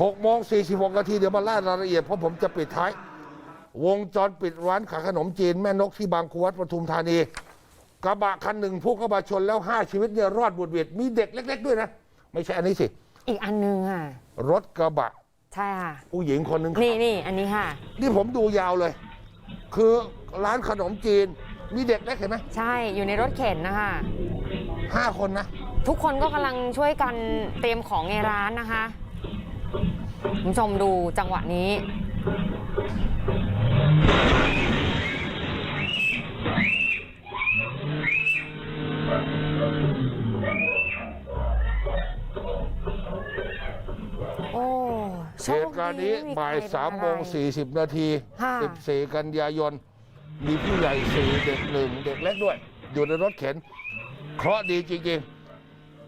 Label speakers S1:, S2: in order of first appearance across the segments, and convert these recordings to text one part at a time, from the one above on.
S1: 6โมง46นาทีเดี๋ยวมาล่ารายละเอียดเพราะผมจะปิดท้าย วงจรปิดร้านขายขนมจีนแม่นกที่บางครูวัดปทุมธานี กระบะคันหนึ่งพุ่งเข้ามาชนแล้ว 5 ชีวิตเนี่ยรอดบุดหวิดมีเด็กเล็ก ๆ ด้วยนะ ไม่ใช่อันนี้สิ
S2: อีกอันนึงอะ
S1: รถกระบะ
S2: ใช่ค่ะ
S1: ผู้หญิงคนหนึ่ง
S2: นี่นี่อันนี้ค่ะ
S1: นี่ผมดูยาวเลย คือร้านขนมจีน มีเด็กเล็กเห็นไหม
S2: ใช่อยู่ในรถเข็นนะคะ
S1: ห้าคนนะ
S2: ทุกคนก็กำลังช่วยกันเตรียมของในร้านนะคะ คุณผู้ชมดูจังหวะนี้ โอ้โช
S1: เห
S2: ค
S1: ตุการณ์
S2: ดี
S1: นี้
S2: ไม่มี
S1: บ่าย
S2: ใครเป็น
S1: สามโมง
S2: อะไร
S1: สี่สิบนาที
S2: ค่ะ
S1: สิบสี่กันยายน มีผู้ใหญ่สี่เด็กหนึ่งเด็กเล็กด้วย อยู่ในรถเข็น เคราะห์ดีจริง ๆ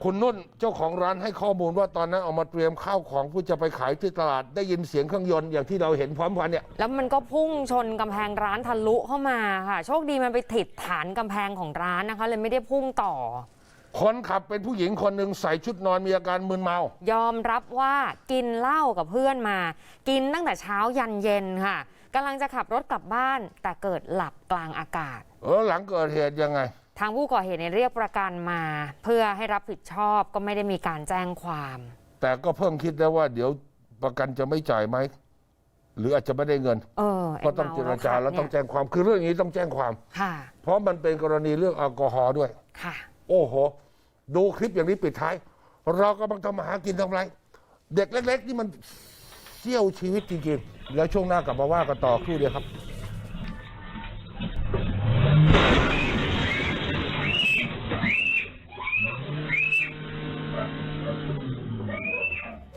S1: คุณนุ่นเจ้าของร้านให้ข้อมูลว่าตอนนั้นเอามาเตรียมข้าวของเพื่อจะไปขายที่ตลาดได้ยินเสียงเครื่องยนต์อย่างที่เราเห็นพร้อมกันเนี่ย
S2: แล้วมันก็พุ่งชนกำแพงร้านทะลุเข้ามาค่ะ โชคดีมันไปติดฐานกำแพงของร้านนะคะ เลยไม่ได้พุ่งต่อ
S1: คนขับเป็นผู้หญิงคนหนึ่งใส่ชุดนอนมีอาการมึนเมา
S2: ยอมรับว่ากินเหล้ากับเพื่อนมา กินตั้งแต่เช้ายันเย็นค่ะกำลังจะขับรถกลับบ้านแต่เกิดหลับกลางอากาศ
S1: เออหลังเกิดเหตุยังไง
S2: ทางผู้ก่อเหตุเนี่ยเรียกประกันมา เพื่อให้รับผิดชอบก็ไม่ได้มีการแจ้งความ
S1: แต่ก็เพิ่งคิดได้ว่า เดี๋ยวประกันจะไม่จ่ายไหมหรืออาจจะไม่ได้เงิน
S2: เออไก็
S1: ต้องเจรจาแล้วต้องแจ้งความคือเรื่องนี้ต้องแจ้งความ
S2: ค่ะ
S1: เพราะมันเป็นกรณีเรื่องแอลกอฮอล์ด้วย
S2: ค่ะ
S1: โอ้โห ดูคลิปอย่างนี้ปิดท้าย เรากำลังทำมาหากินทำไร เด็กเล็ก ๆ นี่มันเสี้ยวชีวิตจริงๆ แล้วช่วงหน้ากลับมาว่ากันต่อครู่เดียวครับ